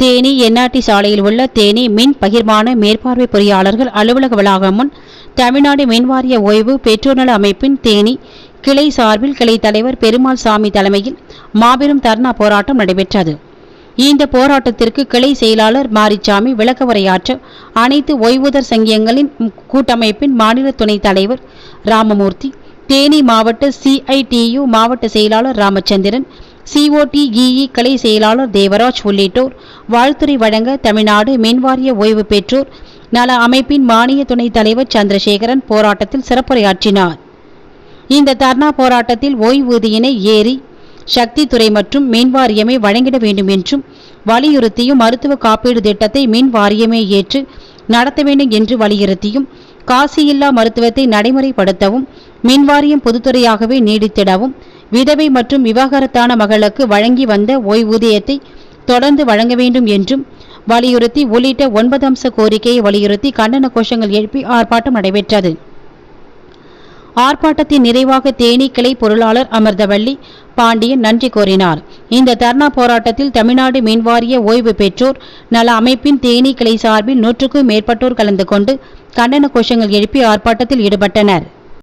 Theni NRT சாலையில் உள்ள தேனி மின் பகிர்மான மேற்பார்வை பொறியாளர்கள் அலுவலக வளாகம் முன் தமிழ்நாடு மின்வாரிய ஓய்வு பெற்றோர் நல அமைப்பின் தேனி கிளை சார்பில் கிளை தலைவர் பெருமாள் சாமி தலைமையில் மாபெரும் தர்ணா போராட்டம் நடைபெற்றது. இந்த போராட்டத்திற்கு கிளை செயலாளர் மாரிச்சாமி விளக்க உரையாற்ற அனைத்து ஓய்வூதர் சங்கியங்களின் கூட்டமைப்பின் மாநில துணைத் தலைவர் ராமமூர்த்தி தேனி மாவட்ட சிஐடியு மாவட்ட செயலாளர் ராமச்சந்திரன் சிஓடிஇஇ கலை செயலாளர் தேவராஜ் உள்ளிட்டோர் வாழ்த்துறை வழங்க தமிழ்நாடு மின்வாரிய ஓய்வு பெற்றோர் நல அமைப்பின் மானிய துணைத் தலைவர் சந்திரசேகரன் போராட்டத்தில் சிறப்புரையாற்றினார். இந்த தர்ணா போராட்டத்தில் ஓய்வூதியினை ஏறி சக்தி துறை மற்றும் மின் வாரியமே வழங்கிட வேண்டும் என்றும் வலியுறுத்தியும் மருத்துவ காப்பீடு திட்டத்தை மின் வாரியமே ஏற்று நடத்த வேண்டும் என்று வலியுறுத்தியும் காசியில்லா மருத்துவத்தை நடைமுறைப்படுத்தவும் மின்வாரியம் பொதுத்துறையாகவே நீடித்திடவும் விதவை மற்றும் விவாகரத்தான மகளுக்கு வழங்கி வந்த ஓய்வூதியத்தை தொடர்ந்து வழங்க வேண்டும் என்றும் வலியுறுத்தி உள்ளிட்ட ஒன்பது அம்ச கோரிக்கையை வலியுறுத்தி கண்டன கோஷங்கள் எழுப்பி ஆர்ப்பாட்டம் நடைபெற்றது. ஆர்ப்பாட்டத்தின் நிறைவாக தேனி கிளை பொருளாளர் அமர்ந்தவள்ளி பாண்டியன் நன்றி கோரினார். இந்த தர்ணா போராட்டத்தில் தமிழ்நாடு மின்வாரிய ஓய்வு பெற்றோர் நல அமைப்பின் தேனி கிளை சார்பில் நூற்றுக்கும் மேற்பட்டோர் கலந்து கொண்டு கண்டன கோஷங்கள் எழுப்பி ஆர்ப்பாட்டத்தில் ஈடுபட்டனர்.